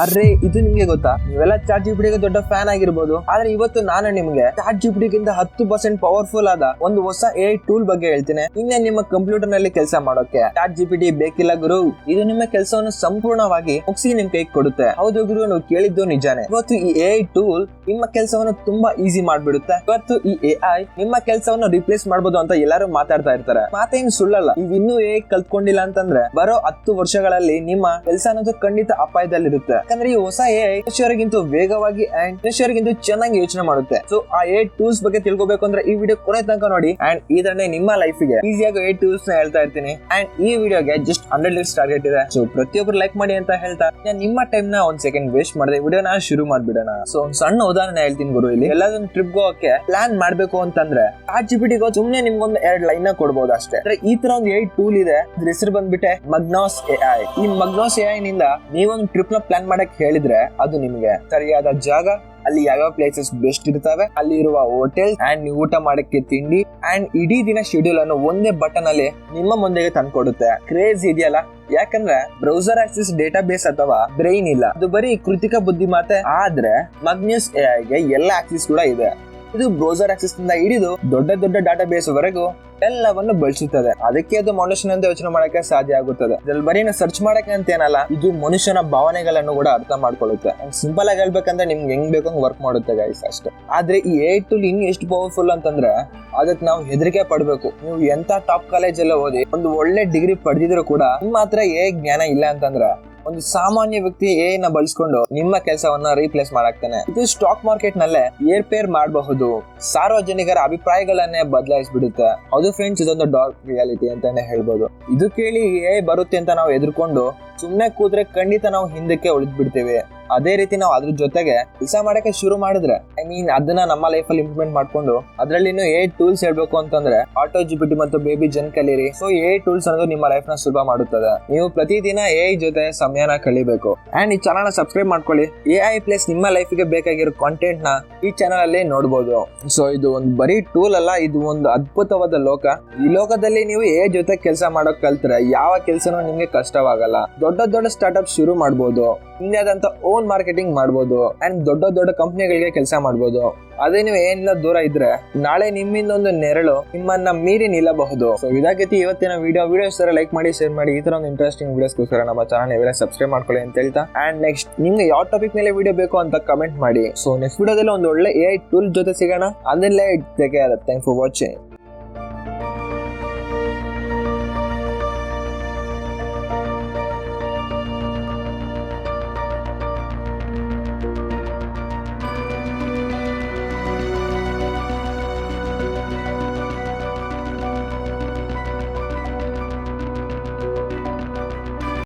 ಆದ್ರೆ ಇದು ನಿಮ್ಗೆ ಗೊತ್ತಾ? ನೀವೆಲ್ಲ ಚಾಟ್ ಜಿಪಿಟಿಗೆ ದೊಡ್ಡ ಫ್ಯಾನ್ ಆಗಿರ್ಬೋದು. ಆದ್ರೆ ಇವತ್ತು ನಾನು ನಿಮ್ಗೆ ಚಾಟ್ ಜಿಪಿಟಿಗಿಂತ ಹತ್ತು ಪರ್ಸೆಂಟ್ ಪವರ್ಫುಲ್ ಆದ ಒಂದು ಹೊಸ ಎ ಟೂಲ್ ಬಗ್ಗೆ ಹೇಳ್ತೀನಿ. ಇನ್ನೇ ನಿಮ್ಮ ಕಂಪ್ಯೂಟರ್ನಲ್ಲಿ ಕೆಲಸ ಮಾಡೋಕೆ ಚಾಟ್ ಜಿಪಿಟಿ ಬೇಕಿಲ್ಲ ಗುರು. ಇದು ನಿಮ್ಮ ಕೆಲಸವನ್ನು ಸಂಪೂರ್ಣವಾಗಿ ಮುಗಿಸಿ ನಿಮ್ ಕೈ ಕೊಡುತ್ತೆ. ಹೌದು ಗುರು, ನೀವು ಕೇಳಿದ್ದು ನಿಜಾನೇ. ಇವತ್ತು ಈ ಎ ಟೂಲ್ ನಿಮ್ಮ ಕೆಲಸವನ್ನು ತುಂಬಾ ಈಸಿ ಮಾಡ್ಬಿಡುತ್ತೆ. ಇವತ್ತು ಈ ಎ ಐ ನಿಮ್ಮ ಕೆಲಸವನ್ನು ರಿಪ್ಲೇಸ್ ಮಾಡಬಹುದು ಅಂತ ಎಲ್ಲರೂ ಮಾತಾಡ್ತಾ ಇರ್ತಾರೆ. ಮಾತೇನು ಸುಳ್ಳಲ್ಲ. ನೀವು ಇನ್ನೂ ಎ ಕಲ್ತ್ಕೊಂಡಿಲ್ಲ ಅಂತಂದ್ರೆ ಬರೋ ಹತ್ತು ವರ್ಷಗಳಲ್ಲಿ ನಿಮ್ಮ ಕೆಲಸ ಅನ್ನೋದು ಖಂಡಿತ ಅಪಾಯದಲ್ಲಿರುತ್ತೆ. ಯಾಕಂದ್ರೆ ಈ ಹೊಸ ಎ ಮನುಷ್ಯರಿಗಿಂತ ವೇಗವಾಗಿ ಅಂಡ್ ಮನುಷ್ಯರಿಗಿಂತ ಚೆನ್ನಾಗಿ ಯೋಚನೆ ಮಾಡುತ್ತೆ. ಸೊ ಆ ಎ ಟೂಲ್ಸ್ ಬಗ್ಗೆ ತಿಳ್ಕೊಬೇಕು ಅಂದ್ರೆ ಈ ವಿಡಿಯೋ ಕೊನೆ ತನಕ ನೋಡಿ ಅಂಡ್ ಇದನ್ನೇ ನಿಮ್ಮ ಲೈಫಿಗೆ ಈಸಿಯಾಗಿ ಎ ಟೂಲ್ಸ್ನ ಹೇಳ್ತಾ ಇರ್ತೀನಿ. ಅಂಡ್ ಈ ವಿಡಿಯೋಗೆ ಜಸ್ಟ್ ಹಂಡ್ರೆಡ್ ಲಿಕ್ಸ್ ಟಾರ್ಗೆಟ್ ಇದೆ. ಸೊ ಪ್ರತಿಯೊಬ್ರು ಲೈಕ್ ಮಾಡಿ ಅಂತ ಹೇಳ್ತಾ ನಿಮ್ಮ ಟೈಮ್ನ ಒಂದ್ ಸೆಕೆಂಡ್ ವೇಸ್ಟ್ ಮಾಡಿದೆ. ವಿಡಿಯೋನ ಶುರು ಮಾಡ್ಬಿಡೋಣ. ಸೊ ಒಂದ್ ಸಣ್ಣ ಉದಾಹರಣೆ ಹೇಳ್ತೀನಿ ಗುರು ಇಲ್ಲಿ. ಎಲ್ಲಾದ್ರೂ ಟ್ರಿಪ್ ಹೋಗಕ್ಕೆ ಪ್ಲಾನ್ ಮಾಡ್ಬೇಕು ಅಂತಂದ್ರೆ ಆ ಸುಮ್ಮನೆ ಸುಮ್ನೆ ನಿಮ್ಗೊಂದು ಎರಡ್ ಲೈನ್ ಕೊಡ್ಬೋದು ಅಷ್ಟೇ. ಈ ತರ ಒಂದು ಏಟ್ ಟೂಲ್ ಇದೆ. ಹೆಸರು ಬಂದ್ಬಿಟ್ಟೆ ಮಗ್ನಾಸ್ ಎ ಐ ಈ ಮಗ್ನಾಸ್ ಎ ಐ ನಿಂದ ನೀವೊಂದು ಟ್ರಿಪ್ನ ಪ್ಲಾನ್ ಮಾಡಕ್ ಹೇಳಿದ್ರೆ ಅದು ನಿಮ್ಗೆ ಸರಿಯಾದ ಜಾಗ, ಅಲ್ಲಿ ಯಾವ್ಯಾವ ಪ್ಲೇಸಸ್ ಬೆಸ್ಟ್ ಇರ್ತವೆ, ಅಲ್ಲಿ ಇರುವ ಹೋಟೆಲ್ ಅಂಡ್ ನೀವು ಊಟ ಮಾಡಕ್ಕೆ ತಿಂಡಿ ಅಂಡ್ ಇಡೀ ದಿನ ಶೆಡ್ಯೂಲ್ ಅನ್ನು ಒಂದೇ ಬಟನ್ ಅಲ್ಲಿ ನಿಮ್ಮ ಮುಂದೆಗೆ ತಂದ್ಕೊಡುತ್ತೆ. ಕ್ರೇಜ್ ಇದೆಯಲ್ಲ? ಯಾಕಂದ್ರೆ ಬ್ರೌಸರ್ ಆಕ್ಸಿಸ್ ಡೇಟಾ ಬೇಸ್ ಅಥವಾ ಬ್ರೈನ್ ಇಲ್ಲ. ಅದು ಬರೀ ಕೃತಿಕ ಬುದ್ಧಿಮಾತೆ ಆದ್ರೆ ಮಗ್ನ್ಯೂಸ್ ಎಲ್ಲ ಆಕ್ಸಿಸ್ ಕೂಡ ಇದೆ. ಇದು ಬ್ರೌಸರ್ ಆಕ್ಸಿಸ್ನಿಂದ ಹಿಡಿದು ದೊಡ್ಡ ದೊಡ್ಡ ಡಾಟಾ ಬೇಸ್ ವರೆಗೂ ಎಲ್ಲವನ್ನು ಬಳಸುತ್ತದೆ. ಅದಕ್ಕೆ ಅದು ಮನುಷ್ಯನಂತ ಯೋಚನೆ ಮಾಡಕ್ಕೆ ಸಾಧ್ಯ ಆಗುತ್ತದೆ. ಇದ್ರಲ್ಲಿ ಬರೀ ಸರ್ಚ್ ಮಾಡಕ್ಕೆ ಅಂತ ಏನಲ್ಲ, ಇದು ಮನುಷ್ಯನ ಭಾವನೆಗಳನ್ನು ಕೂಡ ಅರ್ಥ ಮಾಡ್ಕೊಳ್ಳುತ್ತೆ. ಸಿಂಪಲ್ ಆಗಿ ಹೇಳ್ಬೇಕಂದ್ರೆ ನಿಮ್ಗೆ ಹೆಂಗ್ ಬೇಕೋ ವರ್ಕ್ ಮಾಡುತ್ತೆ ಗೈಸ್ ಅಷ್ಟೇ. ಆದ್ರೆ ಈ ಏಟ್ ಟೂಲ್ ಇನ್ ಎಷ್ಟು ಪವರ್ಫುಲ್ ಅಂತಂದ್ರೆ, ಅದಕ್ಕೆ ನಾವು ಹೆದರಿಕೆ ಪಡಬೇಕು. ನೀವು ಎಂತ ಟಾಪ್ ಕಾಲೇಜ್ ಎಲ್ಲ ಓದಿ, ಒಂದು ಒಳ್ಳೆ ಡಿಗ್ರಿ ಪಡೆದಿದ್ರು ಕೂಡ ನಿಮ್ಮ ಹತ್ರ ಏ ಜ್ಞಾನ ಇಲ್ಲ ಅಂತಂದ್ರೆ ಒಂದು ಸಾಮಾನ್ಯ ವ್ಯಕ್ತಿ ಎ ನ ಬಳಸ್ಕೊಂಡು ನಿಮ್ಮ ಕೆಲಸವನ್ನ ರೀಪ್ಲೇಸ್ ಮಾಡಾಕ್ತಾನೆ. ಇದು ಸ್ಟಾಕ್ ಮಾರ್ಕೆಟ್ ನಲ್ಲೇ ಏರ್ಪೇರ್ ಮಾಡಬಹುದು. ಸಾರ್ವಜನಿಕರ ಅಭಿಪ್ರಾಯಗಳನ್ನೇ ಬದಲಾಯಿಸ್ಬಿಡುತ್ತೆ. ಅದು ಫ್ರೆಂಡ್ಸ್ ಇದೊಂದು ಡಾರ್ಕ್ ರಿಯಾಲಿಟಿ ಅಂತಾನೆ ಹೇಳ್ಬೋದು. ಇದು ಕೇಳಿ ಎ ಬರುತ್ತೆ ಅಂತ ನಾವು ಎದುರ್ಕೊಂಡು ಸುಮ್ನೆ ಕೂತ್ರೆ ಖಂಡಿತ ನಾವು ಹಿಂದಕ್ಕೆ ಉಳಿದ್ ಬಿಡ್ತೇವೆ ಅದೇ ರೀತಿ ನಾವು ಅದ್ರ ಜೊತೆಗೆ ಕೆಲಸ ಮಾಡಕ್ಕೆ ಶುರು ಮಾಡಿದ್ರೆ ಐ ಮೀನ್ ಅದನ್ನ ನಮ್ಮ ಲೈಫ್ ಅಲ್ಲಿ ಇಂಪ್ಲಿಮೆಂಟ್ ಮಾಡ್ಕೊಂಡು, ಅದರಲ್ಲಿ ಇನ್ನು ಏ ಟೂಲ್ಸ್ ಹೇಳ್ಬೇಕು ಅಂತಂದ್ರೆ ಆಟೋ ಜಿಬಿಟಿ ಮತ್ತು ಬೇಬಿ ಜನ್ ಕಲೀರಿ. ಸೊ ಎ ಟೂಲ್ಸ್ ಅನ್ನೋದು ನಿಮ್ಮ ಲೈಫ್ನ ಸುಲಭ ಮಾಡುತ್ತದೆ. ನೀವು ಪ್ರತಿದಿನ ಎ ಜೊತೆ ಸಮಯನ ಕಳಿಬೇಕು ಅಂಡ್ ಈ ಚಾನಲ್ ಸಬ್ಸ್ಕ್ರೈಬ್ ಮಾಡ್ಕೊಳ್ಳಿ. ಎ ಐ ಪ್ಲಸ್ ನಿಮ್ಮ ಲೈಫ್ಗೆ ಬೇಕಾಗಿರೋ ಕಾಂಟೆಂಟ್ನ ಈ ಚಾನಲ್ ಅಲ್ಲಿ ನೋಡಬಹುದು ಸೊ ಇದು ಒಂದು ಬರೀ ಟೂಲ್ ಅಲ್ಲ, ಇದು ಒಂದು ಅದ್ಭುತವಾದ ಲೋಕ. ಈ ಲೋಕದಲ್ಲಿ ನೀವು ಎ ಜೊತೆ ಕೆಲಸ ಮಾಡೋಕ್ ಕಲ್ತ್ರೆ ಯಾವ ಕೆಲಸನೂ ನಿಮ್ಗೆ ಕಷ್ಟವಾಗಲ್ಲ. ದೊಡ್ಡ ದೊಡ್ಡ ಸ್ಟಾರ್ಟ್ಅಪ್ ಶುರು ಮಾಡಬಹುದು ನಿಮ್ಮದಾದಂತ ಓನ್ ಮಾರ್ಕೆಟಿಂಗ್ ಮಾಡ್ಬೋದು ಅಂಡ್ ದೊಡ್ಡ ದೊಡ್ಡ ಕಂಪ್ನಿಗಳಿಗೆ ಕೆಲಸ ಮಾಡ್ಬೋದು. ಅದೇ ನೀವು ಏನಿಲ್ಲ ದೂರ ಇದ್ರೆ ನಾಳೆ ನಿಮ್ಮಿಂದ ಒಂದು ನೆರಳು ನಿಮ್ಮನ್ನ ಮೀರಿ ನಿಲ್ಲಬಹುದು. ಸೊ ಇದಾಗೈತಿ ಇವತ್ತಿನ ವಿಡಿಯೋ ವಿಡಿಯೋ ಸರ ಲೈಕ್ ಮಾಡಿ ಶೇರ್ ಮಾಡಿ. ಈ ತರ ಒಂದು ಇಂಟ್ರೆಸ್ಟಿಂಗ್ ವಿಡಿಯೋಸ್ಗೋಸ್ಕರ ನಮ್ಮ ಚಾನಲ್ ನೀವೆಲ್ಲ ಸಬ್ಸ್ಕ್ರೈಬ್ ಮಾಡ್ಕೊಳ್ಳಿ ಅಂತ ಹೇಳ್ತಾ. ಅಂಡ್ ನೆಕ್ಸ್ಟ್ ನಿಮ್ಗೆ ಯಾವ ಟಾಪಿಕ್ ಮೇಲೆ ವಿಡಿಯೋ ಬೇಕು ಅಂತ ಕಮೆಂಟ್ ಮಾಡಿ. ಸೊ ನೆಕ್ಸ್ಟ್ ವಿಡಿಯೋದಲ್ಲಿ ಒಂದು ಒಳ್ಳೆ ಎ ಟೂಲ್ ಜೊತೆ ಸಿಗೋಣ. ಅದನ್ನೇ take care thank for watching